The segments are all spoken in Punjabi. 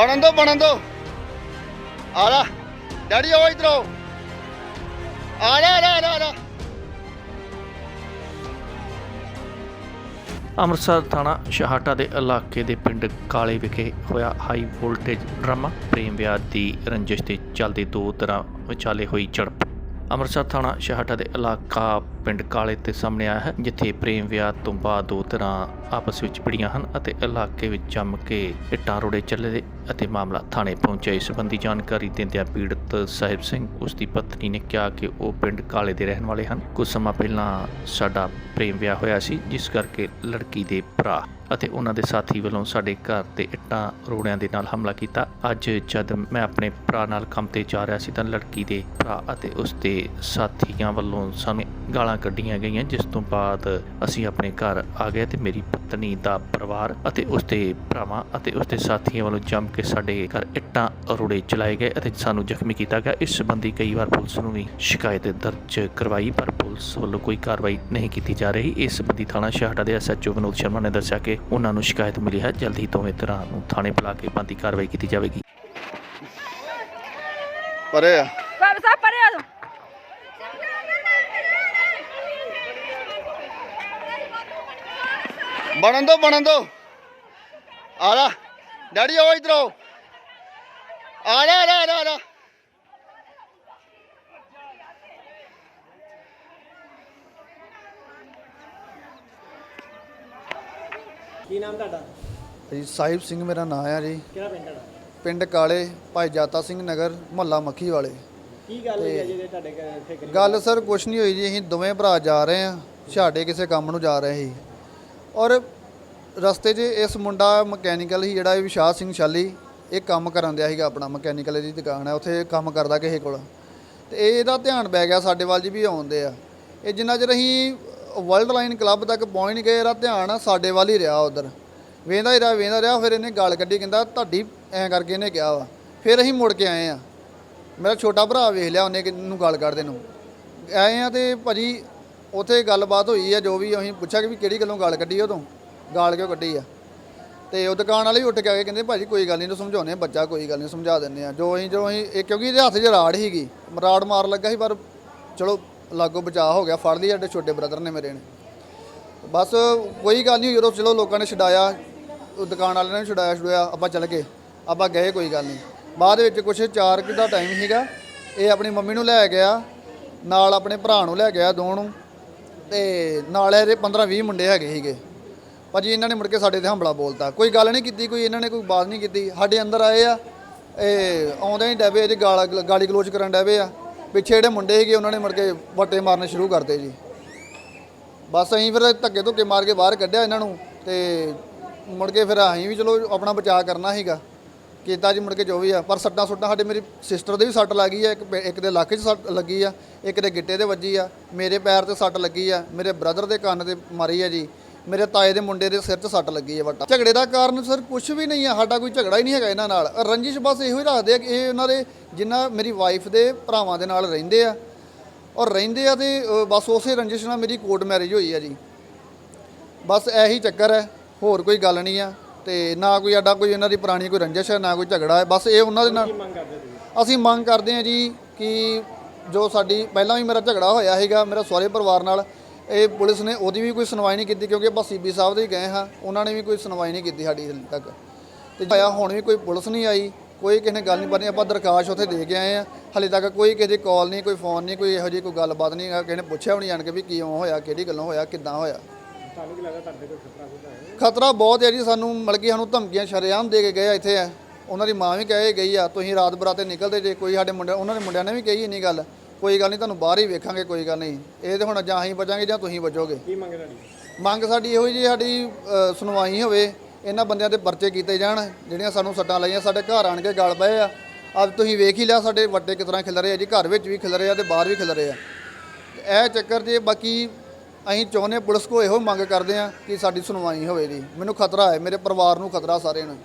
ਬਣਨ ਦੋ ਬਣਨ ਦੋ। ਆ ਜਾ। ਡੈਡੀ ਆਓ ਇਧਰ ਆਓ। ਆ ਜਾ ਆ ਜਾ, ਆ ਅੰਮ੍ਰਿਤਸਰ ਥਾਣਾ ਸ਼ਹਾਟਾ ਦੇ ਇਲਾਕੇ ਦੇ ਪਿੰਡ ਕਾਲੇ ਵਿਖੇ ਹੋਇਆ ਹਾਈ ਵੋਲਟੇਜ ਡਰਾਮਾ। ਪ੍ਰੇਮ ਵਿਆਹ ਦੀ ਰੰਜਿਸ਼ ਦੇ ਚੱਲਦੇ ਦੋ ਤਰ੍ਹਾਂ ਵਿਚਾਲੇ ਹੋਈ ਝੜਪ। ਅੰਮ੍ਰਿਤਸਰ ਥਾਣਾ ਸ਼ਹਾਟਾ ਦੇ ਇਲਾਕਾ ਪਿੰਡ ਕਾਲੇ ਤੇ ਸਾਹਮਣੇ ਆਇਆ ਹੈ, ਜਿੱਥੇ ਪ੍ਰੇਮ ਵਿਆਹ ਤੋਂ ਬਾਅਦ ਦੋ ਤਰ੍ਹਾਂ ਆਪਸ ਵਿੱਚ ਭਿੜੀਆਂ ਹਨ ਅਤੇ ਇਲਾਕੇ ਵਿੱਚ ਜੰਮ ਕੇ ਇੱਟਾਂ ਰੋੜੇ ਚੱਲੇ ਦੇ ਅਤੇ ਮਾਮਲਾ ਥਾਣੇ ਪਹੁੰਚਿਆ। ਇਸ ਸੰਬੰਧੀ ਜਾਣਕਾਰੀ ਦਿੰਦਿਆਂ ਪੀੜਤ ਸਾਹਿਬ ਸਿੰਘ, ਉਸ ਦੀ ਪਤਨੀ ਨੇ ਕਿਹਾ ਕਿ ਉਹ ਪਿੰਡ ਕਾਲੇ ਦੇ ਰਹਿਣ ਵਾਲੇ ਹਨ। ਕੁਝ ਸਮਾਂ ਪਹਿਲਾਂ ਸਾਡਾ ਪ੍ਰੇਮ ਵਿਆਹ ਹੋਇਆ ਸੀ, ਜਿਸ ਕਰਕੇ ਲੜਕੀ ਦੇ ਭਰਾ ਅਤੇ ਉਹਨਾਂ ਦੇ ਸਾਥੀ ਵੱਲੋਂ ਸਾਡੇ ਘਰ ਤੇ ਇੱਟਾਂ ਰੋੜਿਆਂ ਦੇ ਨਾਲ ਹਮਲਾ ਕੀਤਾ। ਅੱਜ ਜਦ ਮੈਂ ਆਪਣੇ ਭਰਾ ਨਾਲ ਕੰਮ ਤੇ ਜਾ ਰਿਹਾ ਸੀ ਤਾਂ ਲੜਕੀ ਦੇ ਭਰਾ ਅਤੇ ਉਸ ਦੇ ਸਾਥੀਆਂ ਵੱਲੋਂ ਸਾਨੂੰ ਗਾਲਾਂ ਕੱਢੀਆਂ ਗਈਆਂ, ਜਿਸ ਤੋਂ ਬਾਅਦ ਅਸੀਂ ਆਪਣੇ ਘਰ ਆ ਗਏ ਤੇ ਮੇਰੀ ਪਤਨੀ ਦਾ ਪਰਿਵਾਰ ਅਤੇ ਉਸ ਦੇ ਭਰਾਵਾਂ ਅਤੇ ਉਸ ਦੇ ਸਾਥੀਆਂ ਵੱਲੋਂ ਜੰਮ ਕੇ ਸਾਡੇ ਘਰ ਇੱਟਾਂ ਰੋੜੇ ਚਲਾਏ ਗਏ ਅਤੇ ਸਾਨੂੰ ਜ਼ਖਮੀ ਕੀਤਾ ਗਿਆ। ਇਸ ਸੰਬੰਧੀ ਕਈ ਵਾਰ ਪੁਲਿਸ ਨੂੰ ਵੀ ਸ਼ਿਕਾਇਤ ਦਰਜ ਕਰਵਾਈ, ਪਰ ਪੁਲਿਸ ਵੱਲੋਂ ਕੋਈ ਕਾਰਵਾਈ ਨਹੀਂ ਕੀਤੀ ਜਾ ਰਹੀ। ਇਸ ਸੰਬੰਧੀ ਥਾਣਾ ਸ਼ਹਾਟਾ ਦੇ ਐਸਐਚਓ ਵਿਨੋਦ ਸ਼ਰਮਾ ਨੇ ਦੱਸਿਆ ਕਿ ਉਹਨਾਂ ਨੂੰ ਸ਼ਿਕਾਇਤ ਮਿਲੀ ਹੈ। ਜਲਦੀ ਦੋਵੇਂ ਤਰ੍ਹਾਂ ਨੂੰ ਥਾਣੇ ਬੁਲਾ ਕੇ ਬੰਦੀ ਕਾਰਵਾਈ ਕੀਤੀ ਜਾਵੇਗੀ। ਪਰੇ ਆ। ਬਾਬਾ ਸਾਹਿਬ ਪਰੇ ਆ। ਬਣਨ ਦੋ ਬਣਨ ਦੋ। ਆ ਡੈਡੀ ਆਓ ਇਧਰ ਆਓ। ਆ ਜਾ ਆ ਕੀ ਨਾਮ ਤੁਹਾਡਾ? ਜੀ ਸਾਹਿਬ ਸਿੰਘ ਮੇਰਾ ਨਾਮ ਆ ਜੀ। ਕਿਹੜਾ ਪਿੰਡ ਤੁਹਾਡਾ? ਪਿੰਡ ਕਾਲੇ ਭਾਈ ਜਾਤਾ ਸਿੰਘ ਨਗਰ ਮੁਹੱਲਾ ਮੱਖੀ ਵਾਲੇ। ਕੀ ਗੱਲ ਹੋਈ ਹੈ ਜਿਹਦੇ ਤੁਹਾਡੇ ਘਰ ਇੱਥੇ ਗਰੀਬ- ਗੱਲ ਸਰ ਕੁਛ ਨਹੀਂ ਹੋਈ ਜੀ ਅਸੀਂ ਦੋਵੇਂ ਭਰਾ ਜਾ ਰਹੇ ਆ ਛਾੜੇ ਕਿਸੇ ਕੰਮ ਨੂੰ ਜਾ ਰਹੇ ਸੀ। ਔਰ ਰਸਤੇ 'ਚ ਇਸ ਮੁੰਡਾ ਮਕੈਨੀਕਲ ਸੀ ਜਿਹੜਾ ਇਹ ਵਿਸ਼ਾਲ ਸਿੰਘ ਸ਼ਾਲੀ ਇਹ ਕੰਮ ਕਰਨ ਦਿਆ ਸੀਗਾ ਆਪਣਾ ਮਕੈਨੀਕਲ ਦੀ ਦੁਕਾਨ ਹੈ ਉੱਥੇ ਕੰਮ ਕਰਦਾ ਕਿਸੇ ਕੋਲ। ਤੇ ਇਹ ਇਹਦਾ ਧਿਆਨ ਪੈ ਗਿਆ ਸਾਡੇ ਵੱਲ ਜੀ ਵੀ ਆਉਂਦੇ ਆ। ਇਹ ਜਿੰਨਾ ਚਿਰ ਅਸੀਂ ਵਰਲਡ ਲਾਈਨ ਕਲੱਬ ਤੱਕ ਪਹੁੰਚ ਨਹੀਂ ਗਏ, ਇਹਦਾ ਧਿਆਨ ਸਾਡੇ ਵੱਲ ਹੀ ਰਿਹਾ ਉਧਰ। ਵੇਂਦਾ ਹੀ ਰਿਹਾ, ਵੇਂਦਾ ਰਿਹਾ, ਫਿਰ ਇਹਨੇ ਗਾਲ ਕੱਢੀ, ਕਹਿੰਦਾ ਤੁਹਾਡੀ ਐਂ ਕਰਕੇ ਇਹਨੇ ਕਿਹਾ ਵਾ। ਫਿਰ ਅਸੀਂ ਮੁੜ ਕੇ ਆਏ ਆ। ਮੇਰਾ ਛੋਟਾ ਭਰਾ ਵੇਖ ਲਿਆ ਉਹਨੇ ਨੂੰ ਗਾਲ ਕੱਢਦੇ ਨੂੰ। ਆਏ ਆ ਤੇ ਭਾਜੀ ਉੱਥੇ ਗੱਲਬਾਤ ਹੋਈ ਆ, ਜੋ ਵੀ ਅਸੀਂ ਪੁੱਛਿਆ ਕਿ ਵੀ ਕਿਹੜੀ ਗੱਲੋਂ ਗਾਲ ਕੱਢੀ ਉਦੋਂ, ਗਾਲ ਕਿਉਂ ਕੱਢੀ ਆ। ਤੇ ਉਹ ਦੁਕਾਨ ਵਾਲੇ ਉੱਠ ਕੇ ਆ ਕੇ ਕਹਿੰਦੇ ਭਾਜੀ ਕੋਈ ਗੱਲ ਨਹੀਂ ਇਹਨੂੰ ਸਮਝਾਉਨੇ ਆ, ਬੱਚਾ ਕੋਈ ਗੱਲ ਨਹੀਂ ਸਮਝਾ ਦਿੰਦੇ ਆ। ਜੋ ਅਸੀਂ ਜੋ ਅਸੀਂ, ਇਹ ਕਿਉਂਕਿ ਇਹਦੇ ਹੱਥ 'ਚ ਰਾੜ ਹੀਗੀ ਰਾੜ ਮਾਰ ਲੱਗਾ ਸੀ, ਪਰ ਚਲੋ ਲਾਗੋ ਬਚਾਅ ਹੋ ਗਿਆ, ਫੜ ਲਈ ਸਾਡੇ ਛੋਟੇ ਬ੍ਰਦਰ ਨੇ ਮੇਰੇ ਨੇ। ਬਸ ਕੋਈ ਗੱਲ ਨਹੀਂ, ਜਦੋਂ ਚਲੋ ਲੋਕਾਂ ਨੇ ਛਡਾਇਆ, ਦੁਕਾਨ ਵਾਲਿਆਂ ਨੇ ਵੀ ਛਡਾਇਆ ਛਡਾਇਆ, ਆਪਾਂ ਚੱਲ ਗਏ। ਆਪਾਂ ਗਏ, ਕੋਈ ਗੱਲ ਨਹੀਂ। ਬਾਅਦ ਵਿੱਚ ਕੁਛ 4 ਕੁ ਦਾ ਟਾਈਮ ਸੀਗਾ, ਇਹ ਆਪਣੀ ਮੰਮੀ ਨੂੰ ਲੈ ਗਿਆ, ਨਾਲ ਆਪਣੇ ਭਰਾ ਨੂੰ ਲੈ ਗਿਆ ਦੋ ਨੂੰ, ਤੇ ਨਾਲ ਇਹਦੇ 15 20 ਮੁੰਡੇ ਹੈਗੇ ਸੀਗੇ। ਭਾਜੀ, ਇਹਨਾਂ ਨੇ ਮੁੜ ਕੇ ਸਾਡੇ ਤੇ ਹਮਲਾ ਬੋਲਤਾ। ਕੋਈ ਗੱਲ ਨਹੀਂ ਕੀਤੀ, ਕੋਈ ਇਹਨਾਂ ਨੇ ਕੋਈ ਬਾਤ ਨਹੀਂ ਕੀਤੀ। ਸਾਡੇ ਅੰਦਰ ਆਏ ਆ, ਇਹ ਆਉਂਦੇ ਹੀ ਡੈਬੇ ਇਹਦੇ ਗਾਲ ਗਾਲੀ ਗਲੋਚ ਕਰਨ ਡੈਬੇ ਆ। ਪਿੱਛੇ ਜਿਹੜੇ ਮੁੰਡੇ ਸੀਗੇ, ਉਹਨਾਂ ਨੇ ਮੁੜ ਕੇ ਵੱਟੇ ਮਾਰਨੇ ਸ਼ੁਰੂ ਕਰਤੇ ਜੀ। ਬਸ ਅਸੀਂ ਫਿਰ ਧੱਕੇ ਧੁੱਕੇ ਮਾਰ ਕੇ ਬਾਹਰ ਕੱਢਿਆ ਇਹਨਾਂ ਨੂੰ ਤੇ ਮੁੜ ਕੇ ਫਿਰ ਅਸੀਂ ਵੀ ਚਲੋ ਆਪਣਾ ਬਚਾਅ ਕਰਨਾ ਸੀਗਾ। ਕੀਤਾ ਜੀ ਮੁੜ ਕੇ ਜੋ ਵੀ ਆ, ਪਰ ਸੱਟਾਂ ਸੁੱਟਾਂ ਸਾਡੇ ਮੇਰੀ ਸਿਸਟਰ ਦੇ ਵੀ ਸੱਟ ਲੱਗੀ ਆ, ਇੱਕ ਪੇ- ਇੱਕ ਦੇ ਲੱਕ 'ਚ ਸੱਟ ਲੱਗੀ ਆ, ਇੱਕ ਦੇ ਗਿੱਟੇ ਤੇ ਵੱਜੀ ਆ, ਮੇਰੇ ਪੈਰ ਤੇ ਸੱਟ ਲੱਗੀ ਆ, ਮੇਰੇ ਬ੍ਰਦਰ ਦੇ ਕੰਨ ਤੇ ਮਾਰੀ ਆ ਜੀ। ਮੇਰੇ ਤਾਏ ਦੇ ਮੁੰਡੇ ਦੇ ਸਿਰ 'ਚ ਸੱਟ ਲੱਗੀ ਆ ਵੱਟਾ। ਝਗੜੇ ਦਾ ਕਾਰਨ ਸਰ ਕੁਝ ਵੀ ਨਹੀਂ ਆ ਸਾਡਾ ਕੋਈ ਝਗੜਾ ਹੀ ਨਹੀਂ ਹੈਗਾ ਇਹਨਾਂ ਨਾਲ। ਰੰਜਿਸ਼ ਬਸ ਇਹੋ ਹੀ ਰੱਖਦੇ ਆ ਕਿ ਇਹ ਉਹਨਾਂ ਦੇ ਜਿੰਨਾ ਮੇਰੀ ਵਾਈਫ ਦੇ ਭਰਾਵਾਂ ਦੇ ਨਾਲ ਰਹਿੰਦੇ ਆ। ਔਰ ਰਹਿੰਦੇ ਆ ਤੇ ਬਸ ਉਸੇ ਰੰਜਿਸ਼ ਨਾਲ ਮੇਰੀ ਕੋਰਟ ਮੈਰਿਜ ਹੋਈ ਆ ਜੀ। ਬਸ ਇਹੀ ਚੱਕਰ ਹੈ ਹੋਰ ਕੋਈ ਗੱਲ ਨਹੀਂ ਆ ਤੇ ਨਾ ਕੋਈ ਅੱਡਾ ਕੋਈ ਇਹਨਾਂ ਦੀ ਪੁਰਾਣੀ ਕੋਈ ਰੰਜਿਸ਼ ਹੈ ਨਾ ਕੋਈ ਝਗੜਾ ਹੈ। ਬਸ ਇਹ ਉਹਨਾਂ ਦੇ ਨਾਲ ਅਸੀਂ ਮੰਗ ਕਰਦੇ ਹਾਂ ਜੀ ਕਿ ਜੋ ਸਾਡੀ ਪਹਿਲਾਂ ਵੀ ਮੇਰਾ ਝਗੜਾ ਹੋਇਆ ਸੀਗਾ ਮੇਰਾ ਸਹੁਰੇ ਪਰਿਵਾਰ ਨਾਲ ਇਹ ਪੁਲਿਸ ਨੇ ਉਹਦੀ ਵੀ ਕੋਈ ਸੁਣਵਾਈ ਨਹੀਂ ਕੀਤੀ ਕਿਉਂਕਿ ਆਪਾਂ ਸੀਬੀ ਸਾਹਿਬ ਦੇ ਗਏ ਹਾਂ। ਉਹਨਾਂ ਨੇ ਵੀ ਕੋਈ ਸੁਣਵਾਈ ਨਹੀਂ ਕੀਤੀ ਸਾਡੀ ਹਾਲੇ ਤੱਕ। ਤੇ ਆਇਆ ਹੁਣ ਵੀ ਕੋਈ ਪੁਲਿਸ ਨਹੀਂ ਆਈ ਕੋਈ ਕਿਸੇ ਨੇ ਗੱਲ ਨਹੀਂ ਕਰਨੀ ਆਪਾਂ ਦਰਖਾਸਤ ਉੱਥੇ ਦੇ ਕੇ ਆਏ ਆ ਹਾਲੇ ਤੱਕ ਕੋਈ ਕਿਸੇ ਦੀ ਕਾਲ ਨਹੀਂ ਕੋਈ ਫੋਨ ਨਹੀਂ ਕੋਈ ਇਹੋ ਜਿਹੀ ਕੋਈ ਗੱਲਬਾਤ ਨਹੀਂ ਕਿਸੇ ਨੇ ਪੁੱਛਿਆ ਵੀ ਨਹੀਂ ਜਾਣ ਕੇ ਵੀ ਕਿਉਂ ਹੋਇਆ ਕਿਹੜੀ ਗੱਲੋਂ ਹੋਇਆ ਕਿੱਦਾਂ ਹੋਇਆ। ਤੁਹਾਨੂੰ ਕੀ ਲੱਗਦਾ ਤੁਹਾਡੇ ਕੋਲ ਖਤਰਾ ਖੁਦਾ ਹੈ? ਖਤਰਾ ਬਹੁਤ ਹੈ ਜੀ ਸਾਨੂੰ ਮਤਲਬ ਕਿ ਸਾਨੂੰ ਧਮਕੀਆਂ ਸ਼ਰੇਆਮ ਦੇ ਕੇ ਗਏ ਆ ਇੱਥੇ ਆ। ਉਹਨਾਂ ਦੀ ਮਾਂ ਵੀ ਕਹੇ ਗਈ ਆ ਤੁਸੀਂ ਰਾਤ ਬਰਾਤੇ ਨਿਕਲਦੇ ਜੇ ਕੋਈ ਸਾਡੇ ਮੁੰਡੇ ਉਹਨਾਂ ਦੇ ਮੁੰਡਿਆਂ ਨੇ ਵੀ ਕਹੀ ਇੰਨੀ ਗੱਲ। ਕੋਈ ਗੱਲ ਨਹੀਂ ਤੁਹਾਨੂੰ ਬਾਹਰ ਹੀ ਵੇਖਾਂਗੇ ਕੋਈ ਗੱਲ ਨਹੀਂ। ਇਹ ਤੇ ਹੁਣ ਜਾਂ ਅਸੀਂ ਬਚਾਂਗੇ ਜਾਂ ਤੁਸੀਂ ਬਚੋਗੇ ਕੀ ਮੰਗ ਤੁਹਾਡੀ? ਮੰਗ ਸਾਡੀ ਇਹੋ ਜੀ ਸਾਡੀ ਅ, ਸੁਣਵਾਈ ਹੋਵੇ ਇਹਨਾਂ ਬੰਦਿਆਂ ਦੇ ਪਰਚੇ ਕੀਤੇ ਜਾਣ ਜਿਹੜੀਆਂ ਸਾਨੂੰ ਸੱਟਾਂ ਲਾਈਆਂ ਸਾਡੇ ਘਰ ਆਣ ਕੇ ਗਲ ਪਏ ਆ। ਅੱਜ ਤੁਸੀਂ ਵੇਖ ਹੀ ਲਿਆ ਸਾਡੇ ਵੱਡੇ ਕਿਸ ਤਰ੍ਹਾਂ ਖਿਲ ਰਹੇ ਆ ਜੀ ਘਰ ਵਿੱਚ ਵੀ ਖਿਲ ਰਹੇ ਆ ਤੇ ਬਾਹਰ ਵੀ ਖਿਲ ਰਹੇ ਆ। ਇਹ ਚੱਕਰ ਜੇ ਬਾਕੀ ਅਸੀਂ ਚਾਹੁੰਦੇ ਹਾਂ ਪੁਲਿਸ ਕੋ ਇਹੋ ਮੰਗ ਕਰਦੇ ਆ ਕਿ ਸਾਡੀ ਸੁਣਵਾਈ ਹੋਵੇ ਜੀ। ਮੈਨੂੰ ਖਤਰਾ ਹੈ ਮੇਰੇ ਪਰਿਵਾਰ ਨੂੰ ਖਤਰਾ ਸਾਰਿਆਂ ਨੂੰ।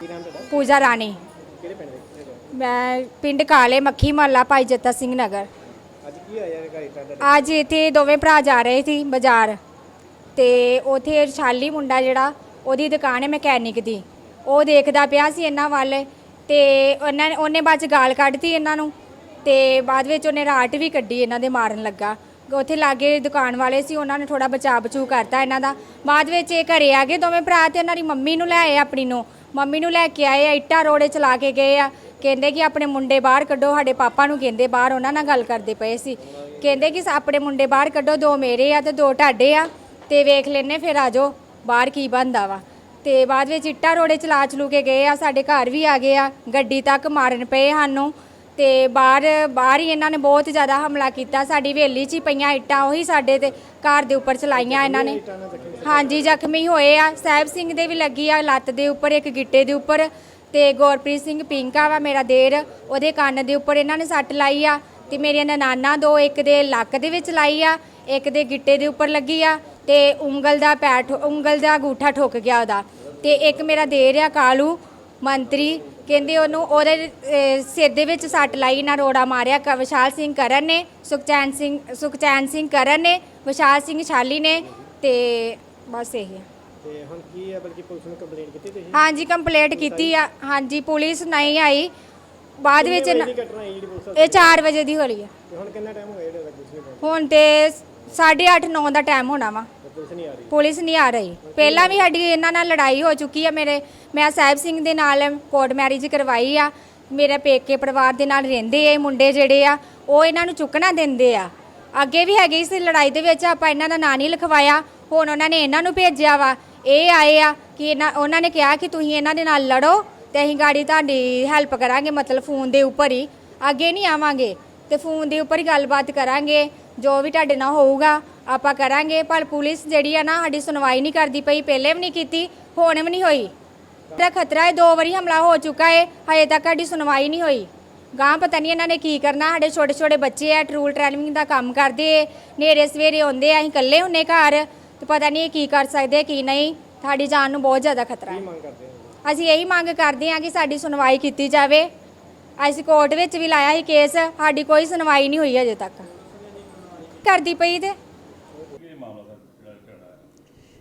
ਕੀ ਨਾਮ ਤੁਹਾਡਾ ਪੂਜਾ ਰਾਣੀ। ਕਿਹੜੇ ਪਿੰਡ ਦੇ? ਕਿਹੜੇ ਤੋਂ? ਮੈਂ ਪਿੰਡ ਕਾਲੇ ਮੱਖੀ ਮਹੱਲਾ ਭਾਈ ਜੱਤਾ ਸਿੰਘ ਨਗਰ। ਅੱਜ ਕੀ ਹੋਇਆ ਇਹ ਘਰ ਇੱਟਾਂ ਅੱਜ ਇੱਥੇ ਦੋਵੇਂ ਭਰਾ ਜਾ ਰਹੇ ਸੀ ਬਾਜ਼ਾਰ। ਤੇ ਉਥੇ ਛਾਲੀ ਮੁੰਡਾ ਜਿਹੜਾ ਉਹਦੀ ਦੁਕਾਨ ਹੈ ਮਕੈਨਿਕ ਦੀ। ਉਹ ਦੇਖਦਾ ਪਿਆ ਸੀ ਇਹਨਾਂ ਵੱਲ ਤੇ ਉਹਨਾਂ ਨੇ ਉਹਨੇ ਬਾਅਦ ਚ ਗਾਲ ਕੱਢਤੀ ਇਹਨਾਂ ਨੂੰ ਤੇ ਬਾਅਦ ਵਿੱਚ ਉਹਨੇ ਰਾਟ ਵੀ ਕੱਢੀ ਇਹਨਾਂ ਦੇ ਮਾਰਨ ਲੱਗਾ। ਉੱਥੇ ਲਾਗੇ ਦੁਕਾਨ ਵਾਲੇ ਸੀ ਉਹਨਾਂ ਨੇ ਥੋੜਾ ਬਚਾ ਬਚੂ ਕਰਤਾ ਇਹਨਾਂ ਦਾ। ਬਾਅਦ ਵਿੱਚ ਇਹ ਘਰੇ ਆ ਗਏ ਦੋਵੇਂ ਭਰਾ ਤੇ ਉਹਨਾਂ ਦੀ ਮੰਮੀ ਨੂੰ ਲੈ ਆਏ ਆਪਣੀ ਨੂੰ। ਮੰਮੀ ਨੂੰ ਲੈ ਕੇ ਆਏ ਆ ਇੱਟਾਂ ਰੋੜੇ ਚਲਾ ਕੇ ਗਏ ਆ। ਕਹਿੰਦੇ ਕਿ ਆਪਣੇ ਮੁੰਡੇ ਬਾਹਰ ਕੱਢੋ, ਸਾਡੇ ਪਾਪਾ ਨੂੰ ਕਹਿੰਦੇ ਬਾਹਰ, ਉਹਨਾਂ ਨਾਲ ਗੱਲ ਕਰਦੇ ਪਏ ਸੀ। ਕਹਿੰਦੇ ਕਿ ਆਪਣੇ ਮੁੰਡੇ ਬਾਹਰ ਕੱਢੋ, ਦੋ ਮੇਰੇ ਆ ਤੇ ਦੋ ਤੁਹਾਡੇ ਆ, ਤੇ ਵੇਖ ਲੈਨੇ ਫਿਰ ਆ ਜਾਓ, ਬਾਹਰ ਕੀ ਬੰਦਾ ਵਾ। ਤੇ ਬਾਅਦ ਵਿੱਚ ਇੱਟਾਂ ਰੋੜੇ ਚਲਾ ਚਲੂ ਕੇ ਗਏ ਆ, ਸਾਡੇ ਘਰ ਵੀ ਆ ਗਏ ਆ, ਗੱਡੀ ਤੱਕ ਮਾਰਨ ਪਏ ਸਾਨੂੰ। ਤੇ ਬਾਹਰ ਬਾਹਰ ਹੀ ਇਹਨਾਂ ਨੇ ਬਹੁਤ ਜ਼ਿਆਦਾ ਹਮਲਾ ਕੀਤਾ, ਸਾਡੀ ਹਵੇਲੀ 'ਚ ਹੀ ਪਈਆਂ ਇੱਟਾਂ, ਉਹੀ ਸਾਡੇ ਤੇ ਘਰ ਦੇ ਉੱਪਰ ਚਲਾਈਆਂ ਇਹਨਾਂ ਨੇ। ਹਾਂਜੀ, ਜ਼ਖਮੀ ਹੋਏ ਆ, ਸਾਹਿਬ ਸਿੰਘ ਦੇ ਵੀ ਲੱਗੀ ਆ, ਲੱਤ ਦੇ ਉੱਪਰ, ਇੱਕ ਗਿੱਟੇ ਦੇ ਉੱਪਰ। ਤੇ ਗੁਰਪ੍ਰੀਤ ਸਿੰਘ ਪਿੰਕਾ ਵਾ ਮੇਰਾ ਦੇਰ, ਉਹਦੇ ਕੰਨ ਦੇ ਉੱਪਰ ਇਹਨਾਂ ਨੇ ਸੱਟ ਲਾਈ ਆ ਤੇ ਮੇਰੀਆਂ ਨਨਾਨਾ ਦੋ, ਇੱਕ ਦੇ ਲੱਕ ਦੇ ਵਿੱਚ ਲਾਈ ਆ, ਇੱਕ ਦੇ ਗਿੱਟੇ ਦੇ ਉੱਪਰ ਲੱਗੀ ਆ ਤੇ ਉਂਗਲ ਦਾ ਪੈਰ ਉਂਗਲ ਦਾ ਅੰਗੂਠਾ ਠੁੱਕ ਗਿਆ ਉਹਦਾ। ਤੇ ਇੱਕ ਮੇਰਾ ਦੇਰ ਆ ਕਾਲੂ, ਮੰਤਰੀ, ਕਹਿੰਦੇ ਉਹਨੂੰ ਉਹਦੇ ਸਿਰ ਦੇ ਵਿੱਚ ਸੱਟ ਲਾਈ ਨਾ ਰੋੜਾ ਮਾਰਿਆ, ਕ- ਵਿਸ਼ਾਲ ਸਿੰਘ ਕਰਨ ਨੇ, ਸੁਖਚੈਨ ਸਿੰਘ ਸੁਖਚੈਨ ਸਿੰਘ ਕਰਨ ਨੇ, ਵਿਸ਼ਾਲ ਸਿੰਘ ਛਾਲੀ ਨੇ ਤੇ ਬਸ ਇਹੀ ਤੇ ਹੁਣ ਕੀ ਹੈ ਬਲਕਿ ਪੁਲਿਸ ਨੂੰ ਕੰਪਲੇਂਟ ਕੀਤੀ ਤੁਸੀਂ? ਹਾਂਜੀ ਕੰਪਲੇਂਟ ਕੀਤੀ ਆ। ਹਾਂਜੀ ਪੁਲਿਸ ਨਹੀਂ ਆਈ। ਬਾਅਦ ਵਿੱਚ ਨਾ- ਵਜੇ ਦੀ ਘਟਨਾ ਹੈ ਜਿਹੜੀ ਪੁਲਿਸ ਇਹ 4 ਵਜੇ ਦੀ ਹੋ ਰਹੀ ਆ। ਤੇ ਹੁਣ ਕਿੰਨਾ ਟਾਈਮ ਹੋ ਗਿਆ ਜਿਹੜਾ ਹੁਣ ਤੇ 8:30 9 ਦਾ ਟਾਈਮ ਹੋਣਾ ਵਾ। ਤੇ ਪੁਲਿਸ ਨਹੀਂ ਆ ਰਹੀ? ਪੁਲਿਸ ਨਹੀਂ ਆ ਰਹੀ। ਪਹਿਲਾਂ ਵੀ ਸਾਡੀ ਇਹਨਾਂ ਨਾਲ ਲੜਾਈ ਹੋ ਚੁੱਕੀ ਆ। ਮੇਰੇ ਮੈਂ ਸਾਹਿਬ ਸਿੰਘ ਦੇ ਨਾਲ ਕੋਰਟ ਮੈਰਿਜ ਕਰਵਾਈ ਆ। ਮੇਰੇ ਪੇਕੇ ਪਰਿਵਾਰ ਦੇ ਨਾਲ ਰਹਿੰਦੇ ਆ ਇਹ ਮੁੰਡੇ ਜਿਹੜੇ ਆ ਉਹ ਇਹਨਾਂ ਨੂੰ ਚੁੱਕਣਾ ਦਿੰਦੇ ਆ। ਅੱਗੇ ਵੀ ਹੈਗੀ ਸੀ ਲੜਾਈ ਦੇ ਵਿੱਚ ਆਪਾਂ ਇਹਨਾਂ ਦਾ ਨਾਂ ਨਹੀਂ ਲਿਖਵਾਇਆ। ਹੁਣ ਉਹਨਾਂ ਨੇ ਇਹਨਾਂ ਨੂੰ ਭੇਜਿਆ ਵਾ। ਇਹ ਆਏ ਆ ਕਿ ਇਹਨਾਂ, ਉਹਨਾਂ ਨੇ ਕਿਹਾ ਕਿ ਤੁਸੀਂ ਇਹਨਾਂ ਦੇ ਨਾਲ ਲੜੋ ਤੇ ਅਸੀਂ ਗਾੜੀ ਤੁਹਾਡੀ ਹੈਲਪ ਕਰਾਂਗੇ, ਮਤਲਬ ਫੋਨ ਦੇ ਉੱਪਰ ਹੀ। ਅੱਗੇ ਨਹੀਂ ਆਵਾਂਗੇ ਤੇ ਫੋਨ ਦੇ ਉੱਪਰ ਹੀ ਗੱਲਬਾਤ ਕਰਾਂਗੇ, ਜੋ ਵੀ ਤੁਹਾਡੇ ਨਾਲ ਹੋਊਗਾ, ਆਪਾਂ ਕਰਾਂਗੇ। ਪਰ ਪੁਲਿਸ ਜਿਹੜੀ ਆ ਨਾ, ਸਾਡੀ ਸੁਣਵਾਈ ਨਹੀਂ ਕਰਦੀ ਪਈ, ਪਹਿਲੇ ਵੀ ਨਹੀਂ ਕੀਤੀ, ਹੁਣ ਵੀ ਨਹੀਂ ਹੋਈ। ਦਾ ਖਤਰਾ ਹੈ ਦੋ ਵਾਰੀ ਹਮਲਾ ਹੋ ਚੁੱਕਾ ਹੈ ਹਜੇ ਤੱਕ ਸਾਡੀ ਸੁਣਵਾਈ ਨਹੀਂ ਹੋਈ। ਗਾਂ ਪਤਾ ਨਹੀਂ ਇਹਨਾਂ ਨੇ ਕੀ ਕਰਨਾ, ਸਾਡੇ ਛੋਟੇ ਛੋਟੇ ਬੱਚੇ ਆ, ਟਰੂਲ ਟ੍ਰੈਵਲਿੰਗ ਦਾ ਕੰਮ ਕਰਦੇ ਨੇਰੇ ਸਵੇਰੇ ਆਉਂਦੇ ਆ, ਅਸੀਂ ਇਕੱਲੇ ਹੁੰਨੇ ਘਰ। ਤੇ ਪਤਾ ਨਹੀਂ ਇਹ ਕੀ ਕਰ ਸਕਦੇ, ਕੀ ਨਹੀਂ ਸਾਡੀ ਜਾਨ ਨੂੰ ਬਹੁਤ ਜ਼ਿਆਦਾ ਖਤਰਾ ਹੈ। ਮੰਗ ਕਰਦੇ ਹੋ ਅਸੀਂ ਇਹੀ ਮੰਗ ਕਰਦੇ ਹਾਂ ਕਿ ਸਾਡੀ ਸੁਣਵਾਈ ਕੀਤੀ ਜਾਵੇ। ਅਸੀਂ ਕੋਰਟ ਵਿੱਚ ਵੀ ਲਾਇਆ ਸੀ ਕੇਸ, ਸਾਡੀ ਕੋਈ ਸੁਣਵਾਈ ਨਹੀਂ ਹੋਈ ਅਜੇ ਤੱਕ। ਕਰਦੀ ਪਈ ਤੇ।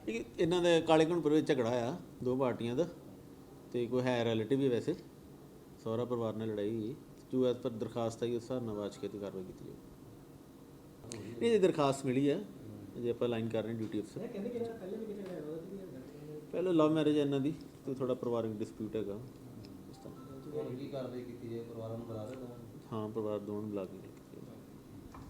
ਇਹ ਇਹਨਾਂ ਦੇ ਕਾਲੇ ਘਣਪੁਰ ਵਿੱਚ ਝਗੜਾ ਆ, ਦੋ ਪਾਰਟੀਆਂ ਦਾ, ਤੇ ਕੋਈ ਹੈ ਰਿਲੇਟਿਵ ਹੀ ਵੈਸੇ। ਸਹੁਰਾ ਪਰਿਵਾਰ ਨਾਲ ਲੜਾਈ ਹੋਈ। ਜੋ ਐਸ ਪਰ ਦਰਖਾਸਤ ਆਈ, ਉਸ ਹਿਸਾਬ ਨਾਲ ਵਾਚ ਕੇ ਤੇ ਕਾਰਵਾਈ ਕੀਤੀ ਜਾਊ। ਇਹ ਦਰਖਾਸਤ ਮਿਲੀ ਆ ਜੇ ਆਪਾਂ ਲਾਈਨ ਕਰ ਰਹੇ ਡਿਊਟੀ ਅਫਸਰ ਪਹਿਲਾਂ ਲਵ ਮੈਰਿਜ ਇਹਨਾਂ ਦੀ ਤੇ ਥੋੜਾ ਪਰਿਵਾਰਕ ਡਿਸਪਿਊਟ ਹੈਗਾ। ਇਸ ਤਰ੍ਹਾਂ ਕੀ ਕਾਰਵਾਈ ਕੀਤੀ ਜਾਏ? ਪਰਿਵਾਰਾਂ ਨੂੰ ਬੁਲਾ ਰਹੇ ਹਾਂ ਪਰਿਵਾਰ ਦੋਵਾਂ ਨੂੰ ਬੁਲਾ ਕੇ।